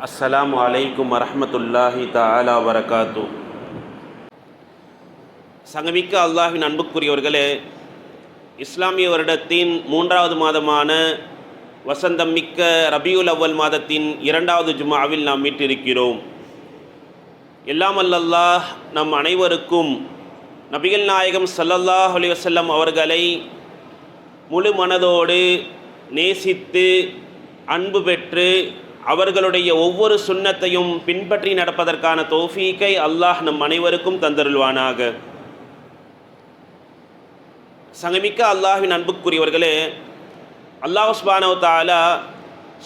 அஸ்ஸலாமு அலைக்கும் வரஹ்மத்துல்லாஹி தாலா வரகாத்து. சங்கமிக்க அல்லாஹின் அன்புக்குரியவர்களே இஸ்லாமிய வருடத்தின் மூன்றாவது மாதமான வசந்தம் மிக்க ரபியுல் அவ்வல் மாதத்தின் இரண்டாவது ஜுமாவில் நாம் மீட்டிருக்கிறோம் எல்லாம் அல்லல்லாஹ் நம் அனைவருக்கும் நபிகள் நாயகம் சல்லல்லாஹ் அலி வசல்லம் அவர்களை முழு மனதோடு நேசித்து அன்பு பெற்று அவர்களுடைய ஒவ்வொரு சுன்னத்தையும் பின்பற்றி நடப்பதற்கான தோஃபீக்கை அல்லாஹ் நம் அனைவருக்கும் தந்தருள்வானாக. சங்கமிக்க அல்லாஹ்வின் அன்புக்குரியவர்களே அல்லாஹ் உஸ்பானவ் தாலா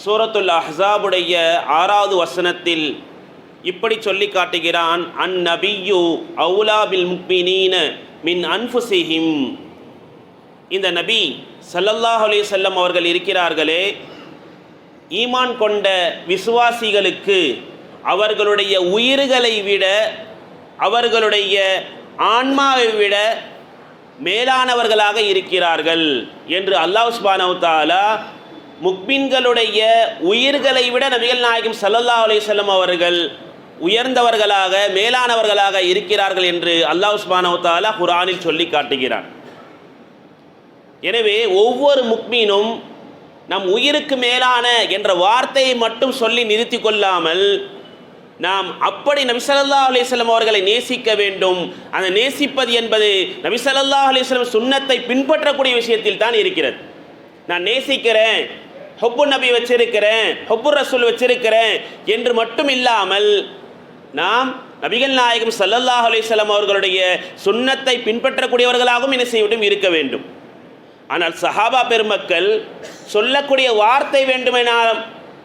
சூரத்துல் அஹாபுடைய ஆறாவது வசனத்தில் இப்படி சொல்லி காட்டுகிறான் அன் நபியு அவுலா பில் முக்மினீன மின் அன்ஃபுசிஹிம். இந்த நபி சல்லல்லாஹ் அலி செல்லம் அவர்கள் இருக்கிறார்களே ஈமான் கொண்ட விசுவாசிகளுக்கு அவர்களுடைய உயிர்களை விட அவர்களுடைய ஆன்மாவை விட மேலானவர்களாக இருக்கிறார்கள் என்று அல்லாஹ் சுபானவு முக்மின்களுடைய உயிர்களை விட நபிகள் நாயகம் சல்லல்லா அலிசல்லம் அவர்கள் உயர்ந்தவர்களாக மேலானவர்களாக இருக்கிறார்கள் என்று அல்லாஹ் சுபானவு தாலா குரானில் சொல்லி காட்டுகிறார். எனவே ஒவ்வொரு முக்மீனும் நம் உயிருக்கு மேலான என்ற வார்த்தையை மட்டும் சொல்லி நிறுத்தி கொள்ளாமல் நாம் அப்படி நபிசல்லா அலிஸ்லம் அவர்களை நேசிக்க வேண்டும். அந்த நேசிப்பது என்பது நபிசல்லா அலிஸ்லம் சுண்ணத்தை பின்பற்றக்கூடிய விஷயத்தில் தான் இருக்கிறது. நான் நேசிக்கிறேன் ஹொப்பு நபி வச்சிருக்கிறேன் ஹொப்பு ரசூல் வச்சிருக்கிறேன் என்று மட்டும் இல்லாமல் நாம் நபிகள் நாயகம் சல்லல்லாஹ் அலிஸ்லாம் அவர்களுடைய சுண்ணத்தை பின்பற்றக்கூடியவர்களாகவும் என்ன செய்யவிட்டும் இருக்க வேண்டும். ஆனால் சஹாபா பெருமக்கள் சொல்லக்கூடிய வார்த்தை வேண்டுமெனால்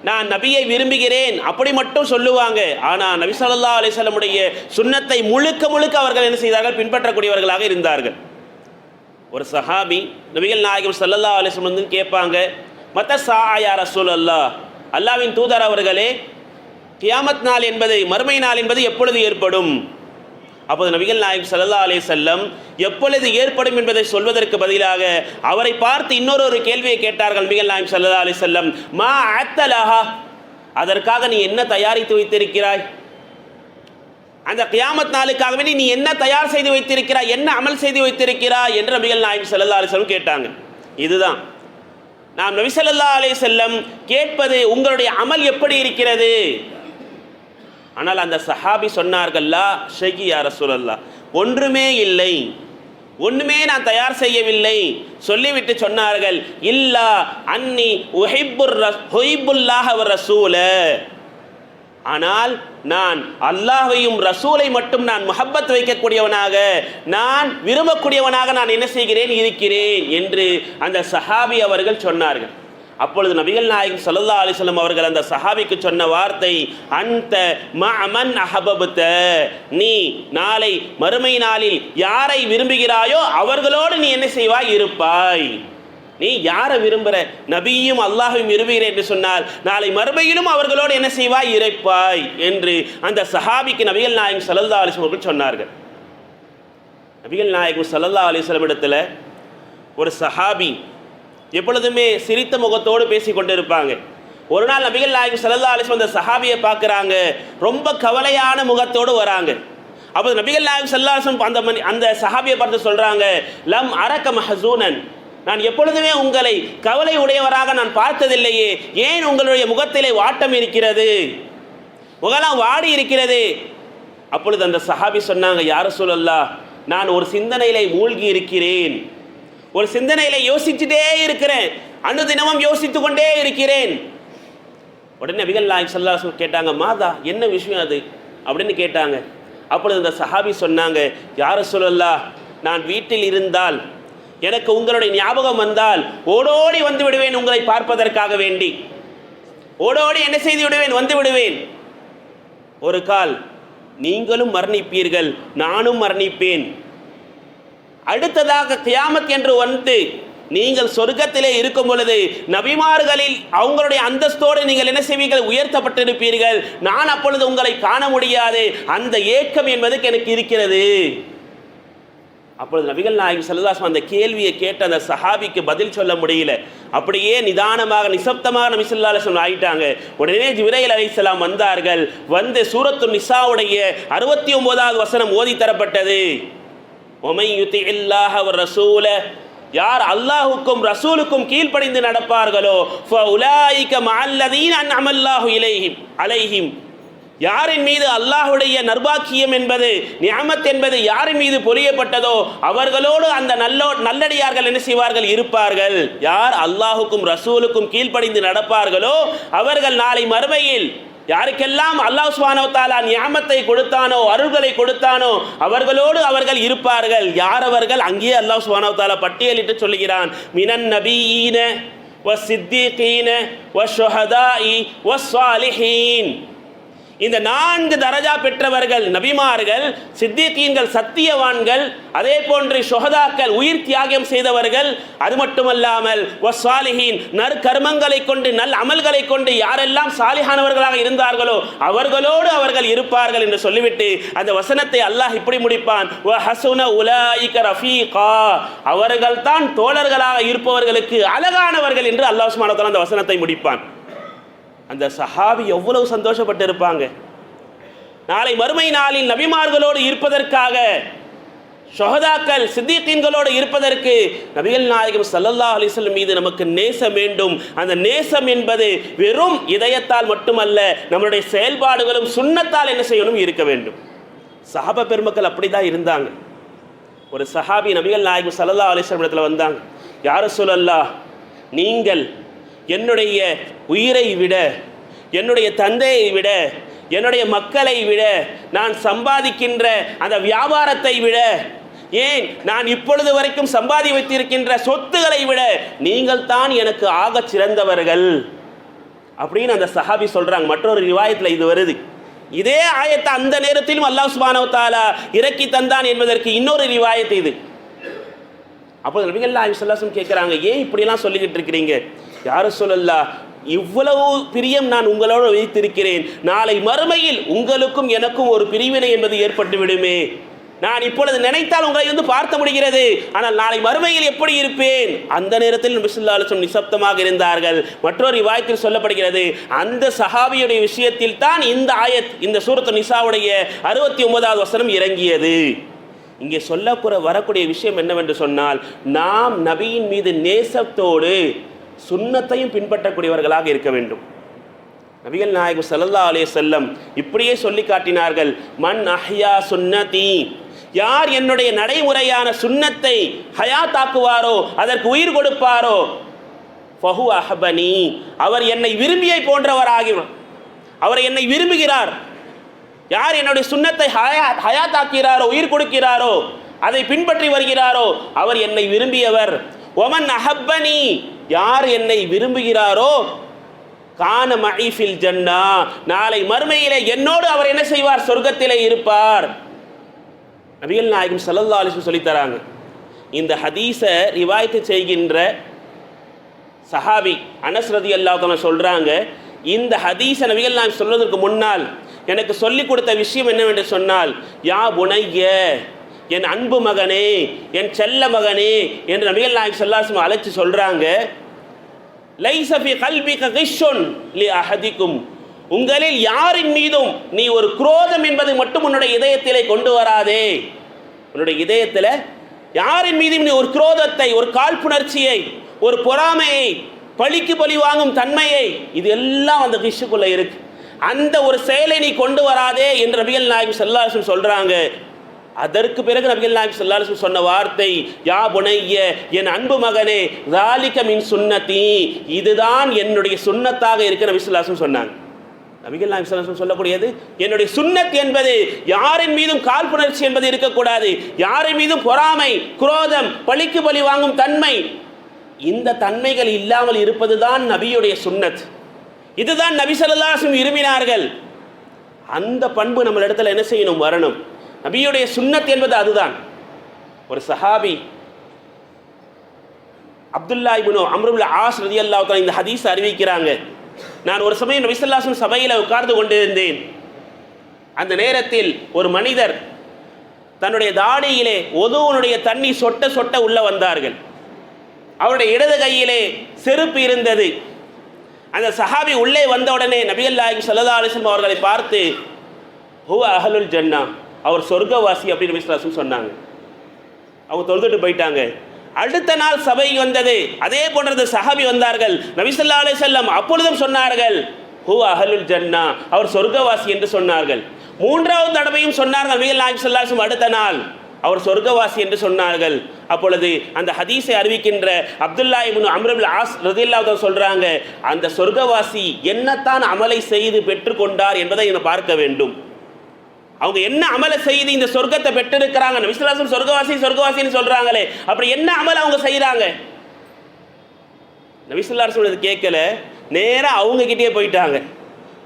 நான் நபியை விரும்புகிறேன் அப்படி மட்டும் சொல்லுவாங்க. ஆனால் நபி சொல்லா அலிசல்லமுடைய சுண்ணத்தை முழுக்க முழுக்க அவர்கள் என்ன செய்தார்கள்? பின்பற்றக்கூடியவர்களாக இருந்தார்கள். ஒரு சஹாபி நபிகள் நாயகம் சல்லல்லா அலிஸ்லம் வந்து கேட்பாங்க மத்த சாயா ரசூல் அல்லா அல்லாவின் தூதர் அவர்களே கியாமத் நாள் என்பது மறுமை நாள் என்பது எப்பொழுது ஏற்படும்? அப்போது நபிகள் நாயகம் சல்லா அலே செல்லம் எப்பொழுது ஏற்படும் என்பதை சொல்வதற்கு பதிலாக அவரை பார்த்து இன்னொரு ஒரு கேள்வியை கேட்டார்கள் நபிகள் நாயகம் சல்லா அலே செல்லம் மா அத்தலஹா? அதற்காக நீ என்ன தயாரித்து வைத்திருக்கிறாய்? அந்த கியாமத் நாளுக்காகவே நீ என்ன தயார் செய்து வைத்திருக்கிறாய்? என்ன அமல் செய்து வைத்திருக்கிறாய்? என்று நபிகள் நாயகம் சல்லா அலி செல்லம் கேட்டாங்க. இதுதான். நாம் நபி சல்லா அலே செல்லம் கேட்பது உங்களுடைய அமல் எப்படி இருக்கிறது? ஆனால் அந்த சஹாபி சொன்னார்கள்லா ஷகி யார சூழல்லா ஒன்றுமே இல்லை ஒன்றுமே நான் தயார் செய்யவில்லை சொல்லிவிட்டு சொன்னார்கள் இல்லா அன்னி உஹைபுர் ஹொய்புல்லாஹ் ரசூல. ஆனால் நான் அல்லாஹையும் ரசூலை மட்டும் நான் முஹப்பத் வைக்கக்கூடியவனாக நான் விரும்பக்கூடியவனாக நான் என்ன செய்கிறேன் இருக்கிறேன் என்று அந்த சஹாபி அவர்கள் சொன்னார்கள். அப்பொழுது நபிகள் நாயகம் சல்லா அலிஸ்லம் அவர்கள் அந்த சஹாபிக்கு சொன்ன வார்த்தை அந்த மன் அஹபபுத்த. நீ நாளை மறுமை நாளில் யாரை விரும்புகிறாயோ அவர்களோடு நீ என்ன செய்வாய்? இருப்பாய். நீ யாரை விரும்புகிற நபியும் அல்லாஹையும் விரும்புகிறேன் என்று சொன்னால் நாளை மறுமையிலும் அவர்களோடு என்ன செய்வாய்? இறைப்பாய் என்று அந்த சஹாபிக்கு நபிகள் நாயகம் சல்லல்லா அலிஸ்லம் அவர்கள் சொன்னார்கள். நபிகள் நாயகம் சல்லல்லா அலிஸ்லம் இடத்துல ஒரு சஹாபி எப்பொழுதுமே சிரித்த முகத்தோடு பேசி கொண்டிருப்பாங்க ஒரு நாள் நபிகள் நாயகம் சல்லா அலிஸ்லம் அந்த சஹாபியை பார்க்குறாங்க. ரொம்ப கவலையான முகத்தோடு வராங்க. அப்போ நபிகள் நாயகம் சல்லா அலிஸ்லம் அந்த மணி அந்த சஹாபியை பார்த்து சொல்கிறாங்க லம் அரக்க மஹசூனன். நான் எப்பொழுதுமே உங்களை கவலை உடையவராக நான் பார்த்ததில்லையே. ஏன் உங்களுடைய முகத்திலே வாட்டம் இருக்கிறது? முகலாம் வாடி இருக்கிறது. அப்பொழுது அந்த சஹாபி சொன்னாங்க யார சொல்லல்லா நான் ஒரு சிந்தனையிலே மூழ்கி இருக்கிறேன். ஒரு சிந்தனையில யோசிச்சுட்டே இருக்கிறேன். அனுதினமும் யோசித்து கொண்டே இருக்கிறேன். உடனே நபிகள் நாயக் சல்லா கேட்டாங்க மாதா என்ன விஷயம் அது? அப்படின்னு கேட்டாங்க. அப்பொழுது அந்த சஹாபி சொன்னாங்க யார சொல்லல்லா நான் வீட்டில் இருந்தால் எனக்கு உங்களுடைய ஞாபகம் வந்தால் ஓடோடி வந்து விடுவேன் உங்களை பார்ப்பதற்காக வேண்டி. ஓடோடி என்ன செய்து விடுவேன்? வந்து விடுவேன். ஒரு கால் நீங்களும் மரணிப்பீர்கள் நானும் மரணிப்பேன். அடுத்ததாக கியாமத் என்று வந்து நீங்கள் சொர்க்கத்திலே இருக்கும் பொழுது நபிமார்களில் அவங்களுடைய அந்தஸ்தோடு நீங்கள் என்ன செய்வீர்கள்? உயர்த்தப்பட்டிருப்பீர்கள். நான் அப்பொழுது உங்களை காண முடியாது. அந்த ஏக்கம் என்பது எனக்கு இருக்கிறது. அப்பொழுது நபிகள் நாயகம் செல்லதாசம் அந்த கேள்வியை கேட்ட அந்த சஹாபிக்கு பதில் சொல்ல முடியல. அப்படியே நிதானமாக நிசப்தமாக நபி ஸல்லல்லாஹு ஆயிட்டாங்க. உடனே ஜிப்ரைல் அலைஹிஸ்ஸலாம் வந்தார்கள். வந்து சூரத்து நிசாவுடைய அறுபத்தி ஒன்பதாவது வசனம் ஓதி தரப்பட்டது. ஒமை யுத்தி இல்லாஹ ரசூல யார் அல்லாஹுக்கும் ரசூலுக்கும் கீழ்ப்படிந்து நடப்பார்களோ ஃபஉலாயிக மஅல்லதீன அன்அமல்லாஹு இலைஹிம் அலைஹிம். யாரின் மீது அல்லாஹுடைய நர்பாக்கியம் என்பது நியாமத் என்பது யாரின் மீது பொரியப்பட்டதோ அவர்களோடு அந்த நல்லோ நல்லடியார்கள் என்ன செய்வார்கள்? இருப்பார்கள். யார் அல்லாஹுக்கும் ரசூலுக்கும் கீழ்ப்படிந்து நடப்பார்களோ அவர்கள் நாளை மறுமையில் யாருக்கெல்லாம் அல்லாஹ் சுப்ஹானஹு தாலா கொடுத்தானோ அருள்களை கொடுத்தானோ அவர்களோடு அவர்கள் இருப்பார்கள். யார் அவர்கள்? அங்கேயே அல்லாஹ் சுப்ஹானஹு தாலா பட்டியலிட்டு சொல்லுகிறான். மினன் நபீன வசித்தீகீன வ சுவாலிஹீன் இந்த நான்கு தரஜா பெற்றவர்கள் நபிமார்கள் சித்திகீன்கள் சத்தியவான்கள் அதே போன்று ஷொஹதாக்கள் உயிர் தியாகம் செய்தவர்கள் அது மட்டுமல்லாமல் வஸ்ஸாலிஹீன் நற்கர்மங்களை கொண்டு நல் அமல்களை கொண்டு யாரெல்லாம் சாலிஹானவர்களாக இருந்தார்களோ அவர்களோடு அவர்கள் இருப்பார்கள் என்று சொல்லிவிட்டு அந்த வசனத்தை அல்லாஹ் இப்படி முடிப்பான். ஹசுன அவர்கள் தான் தோழர்களாக இருப்பவர்களுக்கு அழகானவர்கள் என்று அல்லாஹ் அந்த வசனத்தை முடிப்பான். அந்த சஹாபி எவ்வளவு சந்தோஷப்பட்டு இருப்பாங்க நாளை மறுமை நாளில் நபிமார்களோடு இருப்பதற்காக ஷொஹதாக்கள் சித்திகீன்களோடு இருப்பதற்கு நபிகள் நாயகம் சல்லல்லா அலிஸ்லம் மீது நமக்கு நேசம் வேண்டும். அந்த நேசம் என்பது வெறும் இதயத்தால் மட்டுமல்ல நம்மளுடைய செயல்பாடுகளும் சுண்ணத்தால் என்ன செய்யணும்? இருக்க வேண்டும். சஹாப பெருமக்கள் அப்படிதான் இருந்தாங்க. ஒரு சஹாபி நபிகள் நாயகம் சல்லல்லா அலிஸ்லம் இடத்துல வந்தாங்க. யார சொல்லல்லா நீங்கள் என்னுடைய உயிரை விட என்னுடைய தந்தையை விட என்னுடைய மக்களை விட நான் சம்பாதிக்கின்ற அந்த வியாபாரத்தை விட ஏன் நான் இப்பொழுது வரைக்கும் சம்பாதி வைத்திருக்கின்ற சொத்துக்களை விட நீங்கள் தான் எனக்கு ஆகச் சிறந்தவர்கள். அப்படின்னு அந்த சஹாபி சொல்றாங்க. மற்றொரு ரிவாயத்தில் இது வருது. இதே ஆயத்தை அந்த நேரத்திலும் அல்லாஹ் சுப்ஹானஹு தாலா இறக்கி தந்தான் என்பதற்கு இன்னொரு ரிவாயத்து இது. அப்போ நபிகள் நாயகம் கேட்குறாங்க ஏன் இப்படிலாம் சொல்லிக்கிட்டு இருக்கிறீங்க? யாரும் சொல்லல்லா இவ்வளவு பிரியம் நான் உங்களோடு வைத்திருக்கிறேன். நாளை மறுமையில் உங்களுக்கும் எனக்கும் ஒரு பிரிவினை என்பது ஏற்பட்டு விடுமே நான் இப்பொழுது நினைத்தால் உங்களை வந்து பார்க்க முடிகிறது. ஆனால் நாளை மறுமையில் எப்படி இருப்பேன்? அந்த நேரத்தில் நபிசுல்லாலும் நிசப்தமாக இருந்தார்கள். மற்றொரு வாய்த்தில் சொல்லப்படுகிறது அந்த சஹாபியுடைய விஷயத்தில் தான் இந்த ஆயத் இந்த சூரத்து நிசாவுடைய அறுபத்தி ஒன்பதாவது வசனம் இறங்கியது. இங்கே சொல்லக்கூற வரக்கூடிய விஷயம் என்னவென்று சொன்னால் நாம் நபியின் மீது நேசத்தோடு சுன்னத்தையும் பின்பற்றக்கூடியவர்களாக இருக்க வேண்டும். நபிகள் நாயகம் ஸல்லல்லாஹு அலே செல்லம் இப்படியே சொல்லி காட்டினார்கள் மன் அஹ்யா சுன்னதி யார் என்னுடைய நடைமுறையான சுன்னத்தை ஹயாத்தாக்குவாரோ அதற்கு உயிர் கொடுப்பாரோ? ஃபஹு அஹபனி. அவர் என்னை விரும்பியை போன்றவராகி அவர் என்னை விரும்புகிறார். யார் என்னுடைய சுன்னத்தை ஹயா ஹயாத்தாக்கிறாரோ உயிர் கொடுக்கிறாரோ அதை பின்பற்றி வருகிறாரோ அவர் என்னை விரும்பியவர். ஒமன் அஹப்பனி யார் என்னை விரும்புகிறாரோ கான மஹிஃபில் ஜன்னா. நாளை மறுமையிலே என்னோடு அவர் என்ன செய்வார்? சொர்க்கத்திலே இருப்பார். நபிகள் நாயகம் ஸல்லல்லாஹு அலைஹி சொல்லித்தராங்க இந்த ஹதீஸை ரிவாயத்து செய்கின்ற சஹாபி அனஸ் ரதி சொல்கிறாங்க இந்த ஹதீஸை நபிகள் நாயகம் சொல்வதற்கு முன்னால் எனக்கு சொல்லிக் கொடுத்த விஷயம் என்னவென்று சொன்னால் யா புனைய என் அன்பு மகனே என் செல்ல மகனே என்று நபிகள் நாயக் சொல்லாசம் அழைச்சி சொல்கிறாங்க லைசபி கல்வி கிஷுன் லி அஹதிக்கும். உங்களில் யாரின் மீதும் நீ ஒரு குரோதம் என்பது மட்டும் உன்னுடைய இதயத்திலே கொண்டு வராதே. உன்னுடைய இதயத்தில் யாரின் மீதும் நீ ஒரு குரோதத்தை ஒரு காழ்ப்புணர்ச்சியை ஒரு பொறாமையை பழிக்கு பழி வாங்கும் தன்மையை இது எல்லாம் அந்த கிஷுக்குள்ளே இருக்கு. அந்த ஒரு செயலை நீ கொண்டு வராதே என்று ரபிகள் நாயகம் செல்லாசம் சொல்கிறாங்க அதற்கு பிறகு நபிகள் நாயகம் சொல்லாலும் சொன்ன வார்த்தை யா புனைய என் அன்பு மகனே ராலிக்க மின் சுண்ணத்தி இதுதான் என்னுடைய சுன்னத்தாக இருக்க நபி ஸல்லல்லாஹு சொன்னாங்க. நபிகள் நாயகம் சொல்லக்கூடியது என்னுடைய சுண்ணத் என்பது யாரின் மீதும் காழ்ப்புணர்ச்சி என்பது இருக்கக்கூடாது யாரின் மீதும் பொறாமை குரோதம் பழிக்கு பழி வாங்கும் தன்மை இந்த தன்மைகள் இல்லாமல் இருப்பதுதான் நபியுடைய சுன்னத். இதுதான் நபி ஸல்லல்லாஹு விரும்பினார்கள். அந்த பண்பு நம்ம இடத்துல என்ன செய்யணும்? வரணும். நபியுடைய சுண்ணத் என்பது அதுதான். ஒரு சஹாபி அப்துல்லா இபுனோ அம்ருல் ஆஸ் ரதி தஆலா இந்த ஹதீஸ் அறிவிக்கிறாங்க. நான் ஒரு சமயம் நபிசல்லாசன் சபையில் உட்கார்ந்து கொண்டிருந்தேன். அந்த நேரத்தில் ஒரு மனிதர் தன்னுடைய தாடியிலே ஒதுவனுடைய தண்ணி சொட்ட சொட்ட உள்ள வந்தார்கள். அவருடைய இடது கையிலே செருப்பு இருந்தது. அந்த சஹாபி உள்ளே வந்தவுடனே உடனே நபிகள் நாயகம் சல்லா அலிஸ்லம் அவர்களை பார்த்து ஹூ அஹலுல் ஜன்னா. அவர் சொர்க்கவாசி அப்படின்னு நபி சொன்னாங்க. அவங்க தொழுதுட்டு போயிட்டாங்க. அடுத்த நாள் சபை வந்தது. அதே போன்றது சஹாபி வந்தார்கள். நபிசல்லா அலே செல்லம் அப்பொழுதும் சொன்னார்கள் ஹூ அஹலுல் ஜன்னா? அவர் சொர்க்கவாசி என்று சொன்னார்கள். மூன்றாவது தடவையும் சொன்னார்கள் நபிகள் நாயகம் அடுத்த நாள். அவர் சொர்க்கவாசி என்று சொன்னார்கள். அப்பொழுது அந்த ஹதீஸை அறிவிக்கின்ற அப்துல்லா இப்னு அம்ரபில் ஆஸ் ரதில்லாஹு சொல்றாங்க அந்த சொர்க்கவாசி என்னத்தான் அமலை செய்து பெற்றுக்கொண்டார் என்பதை நான் பார்க்க வேண்டும். அவங்க என்ன அமலை செய்து இந்த சொர்க்கத்தை பெற்றிருக்கிறாங்க? விஸ்வாசம் சொர்க்கவாசி சொர்க்கவாசின்னு சொல்றாங்களே. அப்படி என்ன அமல் அவங்க செய்யறாங்க நபிசுல்லார் சொன்னது கேட்கல. நேராக அவங்க கிட்டே போயிட்டாங்க.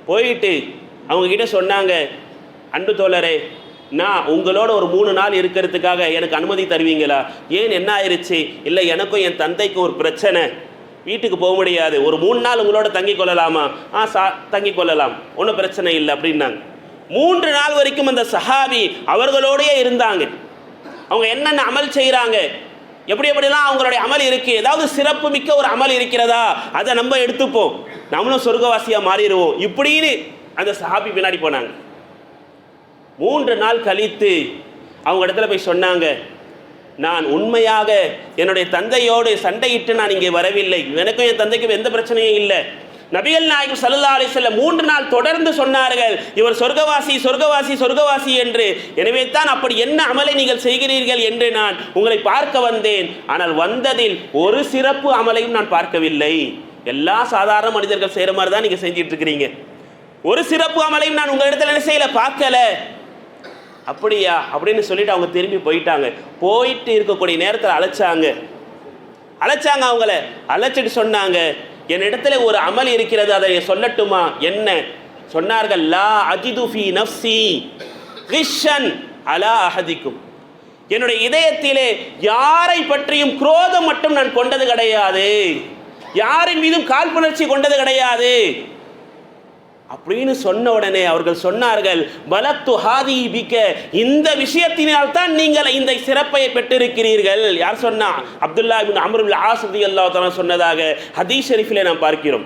போயிட்டு அவங்க கிட்ட சொன்னாங்க அன்பு தோழரே நான் உங்களோட ஒரு மூணு நாள் இருக்கிறதுக்காக எனக்கு அனுமதி தருவீங்களா? ஏன் என்ன ஆயிடுச்சு இல்லை எனக்கும் என் தந்தைக்கும் ஒரு பிரச்சனை. வீட்டுக்கு போக முடியாது. ஒரு மூணு நாள் உங்களோட தங்கி கொள்ளலாமா? ஆ சா தங்கி கொள்ளலாம். ஒன்றும் பிரச்சனை இல்லை அப்படின்னாங்க. மூன்று நாள் வரைக்கும் அந்த சஹாபி அவர்களோடையே இருந்தாங்க. அவங்க என்னென்ன அமல் செய்கிறாங்க எப்படி எப்படிலாம் அவங்களுடைய அமல் இருக்குது ஏதாவது சிறப்பு மிக்க ஒரு அமல் இருக்கிறதா? அதை நம்ம எடுத்துப்போம். நம்மளும் சொர்க்கவாசியாக மாறிடுவோம். இப்படின்னு அந்த சஹாபி பின்னாடி போனாங்க. மூன்று நாள் கழித்து அவங்க இடத்துல போய் சொன்னாங்க நான் உண்மையாக என்னுடைய தந்தையோடு சண்டையிட்டு நான் இங்கே வரவில்லை. எனக்கும் என் தந்தைக்கும் எந்த பிரச்சனையும் இல்லை. நபிகள் நாயகம் சல்லா அலிஸ்லம் மூன்று நாள் தொடர்ந்து சொன்னார்கள் இவர் சொர்க்கவாசி சொர்க்கவாசி சொர்க்கவாசி என்று. எனவே தான் அப்படி என்ன அமலை நீங்கள் செய்கிறீர்கள் என்று நான் உங்களை பார்க்க வந்தேன். ஆனால் வந்ததில் ஒரு சிறப்பு அமலையும் நான் பார்க்கவில்லை. எல்லா சாதாரண மனிதர்கள் செய்கிற மாதிரி தான் நீங்கள் செஞ்சிட்டு இருக்கிறீங்க. ஒரு சிறப்பு அமலையும் நான் உங்கள் இடத்துல என்ன செய்யலை பார்க்கல. அப்படியா? அப்படின்னு சொல்லிட்டு அவங்க திரும்பி போயிட்டாங்க. போயிட்டு இருக்கக்கூடிய நேரத்தில் அழைச்சாங்க. அழைச்சாங்க அவங்கள. அழைச்சிட்டு சொன்னாங்க என்னிடத்துல ஒரு அமல் இருக்கிறது அதை சொல்லட்டுமா? என்ன? சொன்னார்கள் லா அஜிது ஃபி நஃப்சி கிஷன் அலா அஹதிக்கும். என்னுடைய இதயத்திலே யாரை பற்றியும் குரோதம் மட்டும் நான் கொண்டது கிடையாது. யாரின் மீதும் காழ்ப்புணர்ச்சி கொண்டது கிடையாது. அப்படின்னு சொன்ன உடனே அவர்கள் சொன்னார்கள் பலத்து ஹாதி பிக்க இந்த விஷயத்தினால் தான் நீங்கள் இந்த சிறப்பை பெற்றிருக்கிறீர்கள். யார் சொன்னா? அப்துல்லா பின் அமருல் ஆசதி அல்லா சொன்னதாக ஹதீஸ் ஷெரீஃபிலே நாம் பார்க்கிறோம்.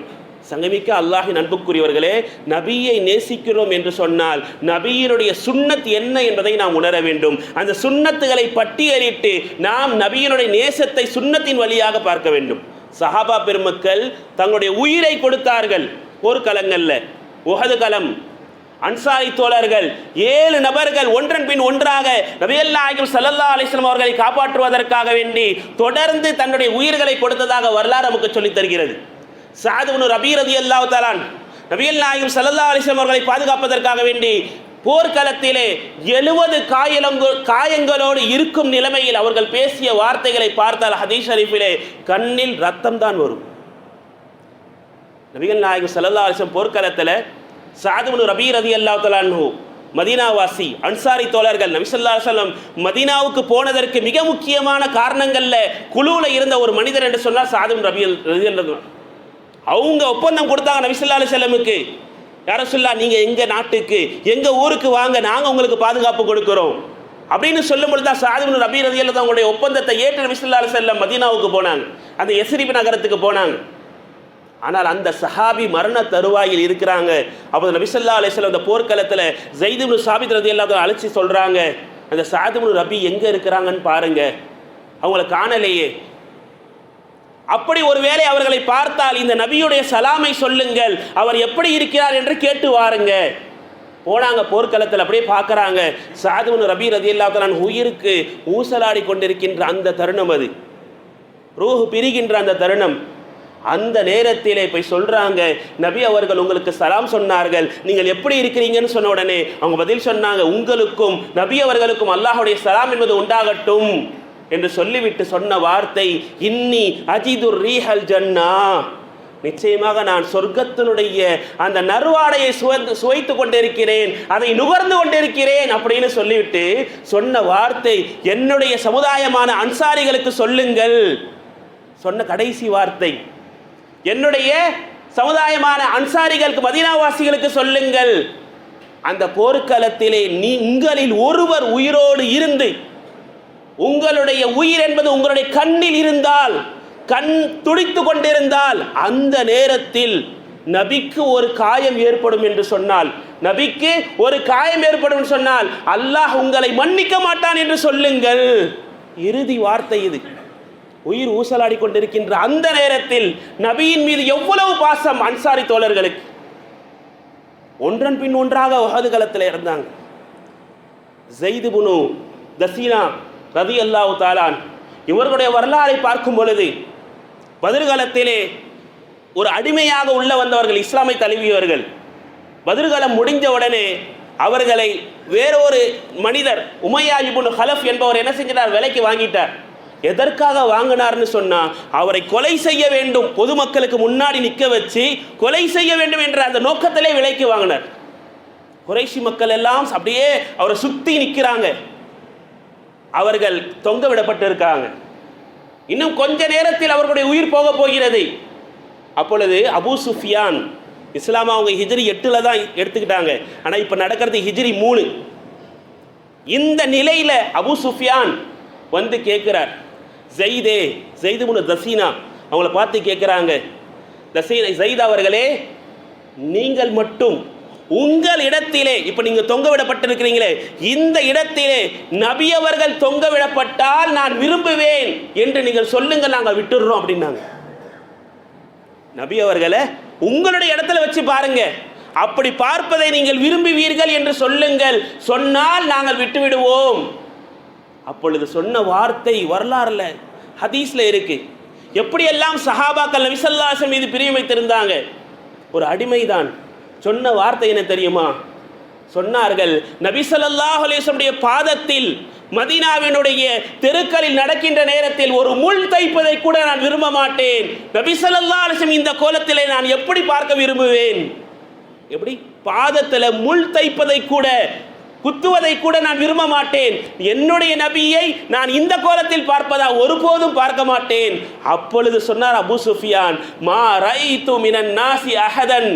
சங்கமிக்க அல்லாஹின் அன்புக்குரியவர்களே நபியை நேசிக்கிறோம் என்று சொன்னால் நபியினுடைய சுண்ணத் என்ன என்பதை நாம் உணர வேண்டும். அந்த சுண்ணத்துகளை பட்டியலிட்டு நாம் நபியினுடைய நேசத்தை சுண்ணத்தின் வழியாக பார்க்க வேண்டும். சஹாபா பெருமக்கள் தங்களுடைய உயிரை கொடுத்தார்கள். போர்க்களங்கள்ல உகது களம் அன்சாரி தோழர்கள் ஏழு நபர்கள் ஒன்றன் பின் ஒன்றாக நபியல் நாயகம் சல்லல்லா அலிஸ்லாம் அவர்களை காப்பாற்றுவதற்காக வேண்டி தொடர்ந்து தன்னுடைய உயிர்களை கொடுத்ததாக வரலாறு நமக்கு சொல்லித் தருகிறது. சாதுவனு ரபீ ரதி அல்லா தலான் நபியல் நாயகம் சல்லல்லா அலிஸ்லாம் அவர்களை பாதுகாப்பதற்காக வேண்டி போர்க்களத்திலே எழுபது காயலங்கோ காயங்களோடு இருக்கும் நிலைமையில் அவர்கள் பேசிய வார்த்தைகளை பார்த்தால் ஹதீஷ் ஷரீஃபிலே கண்ணில் ரத்தம் தான் வரும். நபிகள் நாயகம் சல்லல்லா அலிஸ்லாம் போர்க்களத்தில் சாதுமனு ரபீ ரதி அல்லா தலான்ஹூ மதீனாவாசி அன்சாரி தோழர்கள் நபிசல்லா சொல்லம் மதீனாவுக்கு போனதற்கு மிக முக்கியமான காரணங்களில் குழுவில் இருந்த ஒரு மனிதர் என்று சொன்னால் சாதும் ரபி ரதி அவங்க ஒப்பந்தம் கொடுத்தாங்க நபிசல்லா செல்லமுக்கு யார சொல்லா நீங்கள் எங்கள் நாட்டுக்கு எங்கள் ஊருக்கு வாங்க நாங்கள் உங்களுக்கு பாதுகாப்பு கொடுக்குறோம். அப்படின்னு சொல்லும் பொழுது தான் சாதிபுன் ரபி ரதியில் தான் உங்களுடைய ஒப்பந்தத்தை ஏற்று நபிசல்லா செல்லம் மதீனாவுக்கு போனாங்க. அந்த எஸ்ரிபி நகரத்துக்கு போனாங்க. ஆனால் அந்த சஹாபி மரண தருவாயில் இருக்கிறாங்க. அப்போ நபிசல்லா அலிஸ்லாம் அந்த போர்க்களத்தில் ஜெய்துனு சாபித் ரதி எல்லாத்தையும் அழைச்சி சொல்கிறாங்க அந்த சாதிபுன் ரபி எங்கே இருக்கிறாங்கன்னு பாருங்க. அவங்கள காணலையே. அப்படி ஒருவேளை அவர்களை பார்த்தால் இந்த நபியுடைய சலாமை சொல்லுங்கள் அவர் எப்படி இருக்கிறார் என்று கேட்டு வாருங்க. போனாங்க போர்க்களத்தில் அப்படியே பார்க்குறாங்க. சாதுவன் ரபி ரதி இல்லாதான் உயிருக்கு ஊசலாடி கொண்டிருக்கின்ற அந்த தருணம் அது. ரூஹு பிரிகின்ற அந்த தருணம். அந்த நேரத்திலே போய் சொல்கிறாங்க நபி அவர்கள் உங்களுக்கு சலாம் சொன்னார்கள். நீங்கள் எப்படி இருக்கிறீங்கன்னு சொன்ன உடனே அவங்க பதில் சொன்னாங்க உங்களுக்கும் நபி அவர்களுக்கும் அல்லாஹுடைய சலாம் என்பது உண்டாகட்டும் என்று சொல்லிவிட்டு சொன்ன வார்த்தை இன்னி அஜிதுர் ரீஹல் ஜன்னா. நிச்சயமாக நான் சொர்க்கத்தினுடைய அந்த நறுவாடையை சுவந்து சுவைத்து கொண்டிருக்கிறேன் அதை நுகர்ந்து கொண்டிருக்கிறேன் அப்படின்னு சொல்லிவிட்டு சொன்ன வார்த்தை என்னுடைய சமுதாயமான அன்சாரிகளுக்கு சொல்லுங்கள். சொன்ன கடைசி வார்த்தை. என்னுடைய சமுதாயமான அன்சாரிகளுக்கு மதினாவாசிகளுக்கு சொல்லுங்கள். அந்த போர்க்களத்திலே நீ உங்களில் ஒருவர் உயிரோடு இருந்து உங்களுடைய உயிர் என்பது உங்களுடைய கண்ணில் இருந்தால் கண் துடித்து கொண்டிருந்தால் அந்த நேரத்தில் நபிக்கு ஒரு காயம் ஏற்படும் என்று சொன்னால் நபிக்கு ஒரு காயம் ஏற்படும் சொன்னால் அல்லாஹ் உங்களை மன்னிக்க மாட்டான் என்று சொல்லுங்கள். இறுதி வார்த்தை இது. உயிர் ஊசலாடி கொண்டிருக்கின்ற அந்த நேரத்தில் நபியின் மீது எவ்வளவு பாசம் அன்சாரி தோழர்களுக்கு? ஒன்றன் பின் ஒன்றாக வகது களத்தில் இருந்தாங்க ஜெய்து புனு தசீனா ரதி அல்லாஹு தாலான் இவர்களுடைய வரலாறை பார்க்கும் பொழுது பதிர்காலத்திலே ஒரு அடிமையாக உள்ள வந்தவர்கள் இஸ்லாமை தழுவியவர்கள் பதிர்காலம் முடிஞ்ச உடனே அவர்களை வேறொரு மனிதர் உமையா இபுன் ஹலஃப் என்பவர் என்ன செஞ்சிட்டார்? விலைக்கு வாங்கிட்டார். எதற்காக வாங்கினார்னு சொன்னா அவரை கொலை செய்ய வேண்டும் பொதுமக்களுக்கு முன்னாடி நிற்க வச்சு கொலை செய்ய வேண்டும் என்ற அந்த நோக்கத்திலே விலைக்கு வாங்கினார். குறைஷி மக்கள் எல்லாம் அப்படியே அவரை சுத்தி நிற்கிறாங்க அவர்கள் தொங்க விடப்பட்டிருக்காங்க. இன்னும் கொஞ்ச நேரத்தில் அவர்களுடைய உயிர் போக போகிறது. அப்பொழுது அபு சுஃபியான் இஸ்லாம் அவங்க ஹிஜ்ரி எட்டில் தான் எடுத்துக்கிட்டாங்க. ஆனால் இப்போ நடக்கிறது ஹிஜ்ரி மூணு. இந்த நிலையில் அபு சுஃபியான் வந்து கேட்குறார். ஜெய்தே ஜெய்து முனு தசீனா. அவங்கள பார்த்து கேட்குறாங்க தசீனா ஜெயித் அவர்களே நீங்கள் மட்டும் உங்கள் இடத்திலே இப்போ நீங்கள் தொங்க விடப்பட்டிருக்கிறீங்களே இந்த இடத்திலே நபியவர்கள் தொங்க விடப்பட்டால் நான் விரும்புவேன் என்று நீங்கள் சொல்லுங்கள் நாங்கள் விட்டுடுறோம் அப்படின்னாங்க. நபி அவர்களை உங்களுடைய இடத்துல வச்சு பாருங்க. அப்படி பார்ப்பதை நீங்கள் விரும்புவீர்கள் என்று சொல்லுங்கள். சொன்னால் நாங்கள் விட்டுவிடுவோம். அப்பொழுது சொன்ன வார்த்தை வரலாறுல ஹதீஸ்ல இருக்கு. எப்படியெல்லாம் சஹாபாக்கள் நபிசல்லாசன் மீது பிரியம் வைத்திருந்தாங்க? ஒரு அடிமைதான். சொன்ன வார்த்தை என்ன தெரியுமா? சொன்னார்கள் நபிசல்லாஹ் அலேசனுடைய பாதத்தில் மதீனாவினுடைய தெருக்களில் நடக்கின்ற நேரத்தில் ஒரு முள் தைப்பதை கூட நான் விரும்ப மாட்டேன். நபிசல்லா அலிசம் இந்த கோலத்திலே நான் எப்படி பார்க்க விரும்புவேன்? எப்படி? பாதத்தில் முள் தைப்பதை கூட குத்துவதை கூட நான் விரும்ப மாட்டேன். என்னுடைய நபியை நான் இந்த கோலத்தில் பார்ப்பதா ஒருபோதும் பார்க்க மாட்டேன். அப்பொழுது சொன்னார் அபு சுஃபியான் மா ரைத்து மினன் நாசி அஹதன்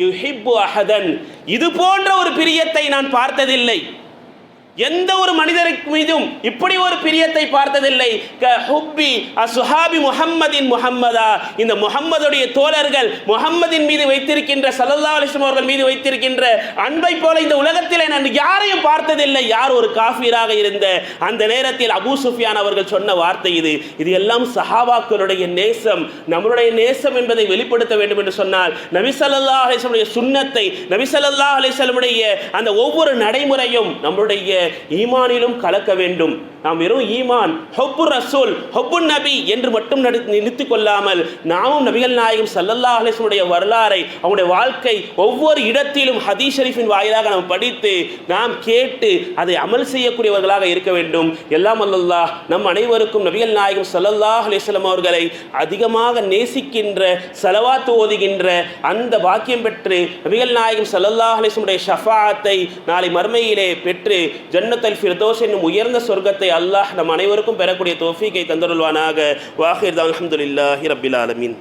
யுஹிப்பு அஹதன். இது போன்ற ஒரு பிரியத்தை நான் பார்த்ததில்லை. எந்த ஒரு மனிதருக்கு மீதும் இப்படி ஒரு பிரியத்தை பார்த்ததில்லை. ஹுப்பி அசுஹாபி முஹம்மதின் முஹம்மதா. இந்த முகம்மதுடைய தோழர்கள் முகம்மதின் மீது வைத்திருக்கின்ற சல்லல்லா அலிஸ்லாம் அவர்கள் மீது வைத்திருக்கின்ற அன்பை போல இந்த உலகத்தில் நான் யாரையும் பார்த்ததில்லை. யார் ஒரு காஃபீராக இருந்த? அந்த நேரத்தில் அபு சுஃபியான் அவர்கள் சொன்ன வார்த்தை இது. இது எல்லாம் சஹாபாக்களுடைய நேசம். நம்மளுடைய நேசம் என்பதை வெளிப்படுத்த வேண்டும் என்று சொன்னால் நபி ஸல்லல்லாஹு அலைஹி வஸல்லுடைய நபி அந்த ஒவ்வொரு நடைமுறையும் நம்மளுடைய ஈமானிலும் கலக்க வேண்டும். நாம் வெறும் ஈமான் ஹொப்பு ரசூல் ஹொப்பு நபி என்று மட்டும் நடு கொள்ளாமல் நாமும் நபிகள் நாயகம் சல்லல்லா அலிஸ்வனுடைய வரலாறை அவனுடைய வாழ்க்கை ஒவ்வொரு இடத்திலும் ஹதீஸ் ஷரீஃபின் வாயிலாக நாம் படித்து நாம் கேட்டு அதை அமல் செய்யக்கூடியவர்களாக இருக்க வேண்டும். எல்லாம் அல்லல்லா நம் அனைவருக்கும் நபிகள் நாயகம் சல்லல்லாஹ் அலைஹி அவர்களை அதிகமாக நேசிக்கின்ற செலவாத்து ஓதுகின்ற அந்த பாக்கியம் பெற்று நபிகள் நாயகம் சல்லல்லாஹ் அலிஸ்வனுடைய ஷஃபாத்தை நாளை மர்மையிலே பெற்று ஜன்னத்தல் ஃபிர்தோஸ் என்னும் உயர்ந்த சொர்க்கத்தை அல்லாஹ் நம் அனைவருக்கும் பெறக்கூடிய தோஃபீக்கை தந்தருள்வானாக. வாஹிர் தான் அல்ஹம்துலில்லாஹி ரப்பில் ஆலமீன்.